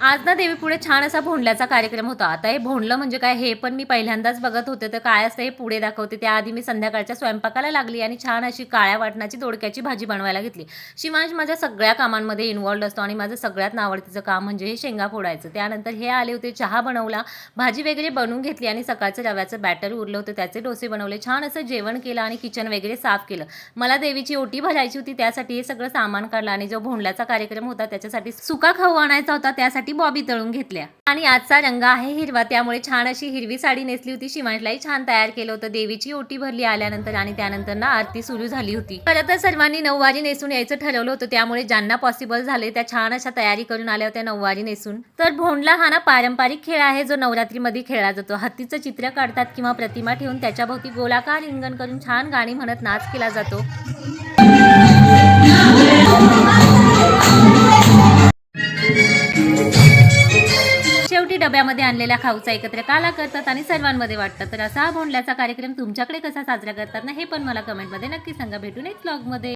आज ना देवी पुढे छान असा भोंडल्याचा कार्यक्रम होता. आता हे भोंडलं म्हणजे काय? हे पण मी पहिल्यांदाच बघत होते. तर काय असतं हे पुढे दाखवते. त्याआधी मी संध्याकाळच्या स्वयंपाकाला लागली आणि छान अशी काळ्या वाटणाची दोडक्याची भाजी बनवायला घेतली. शिवांश माझ्या सगळ्या कामांमध्ये इन्वॉल्ड असतो आणि माझं सगळ्यात नावडतीचं काम म्हणजे हे शेंगा फोडायचं. त्यानंतर हे आले होते चहा बनवला भाजी वगैरे बनवून घेतली आणि सकाळचं रव्याचं बॅटर उरलं होतं त्याचे डोसे बनवले छान असं जेवण केलं आणि किचन वगैरे साफ केलं. मला देवीची ओटी भरायची होती त्यासाठी हे सगळं सामान काढलं आणि जो भोंडल्याचा कार्यक्रम होता त्याच्यासाठी सुका खाऊ आणायचा होता त्यासाठी बॉबी तळून घेतल्या. आणि आजचा रंग आहे हिरवा त्यामुळे छान अशी हिरवी साडी नेसली होती. शिवांशलाही छान तयार केलं होतं. देवीची ओटी भरली आल्यानंतर आणि त्यानंतर ना आरती सुरू झाली होती. खरं तर सर्वांनी नऊवारी नेसून यायचं ठरवलं होतं. त्यामुळे ज्यांना पॉसिबल झाले त्या छान अशा तयारी करून आल्या होत्या नऊवारी नेसून. तर भोंडला हा ना पारंपरिक खेळ आहे जो नवरात्रीमध्ये खेळला जातो. हत्तीचं चित्र काढतात किंवा प्रतिमा ठेवून त्याच्याभोवती गोलाकार रिंगण करून छान गाणी म्हणत नाच केला जातो. डब्यामध्ये आणलेल्या खाऊचा एकत्र काला करतात आणि सर्वांमध्ये वाटतात तर असा हा भोंडल्याचा कार्यक्रम तुमच्याकडे कसा साजरा करतात ना हे पण मला कमेंटमध्ये नक्की सांगा. भेटून एक ब्लॉगमध्ये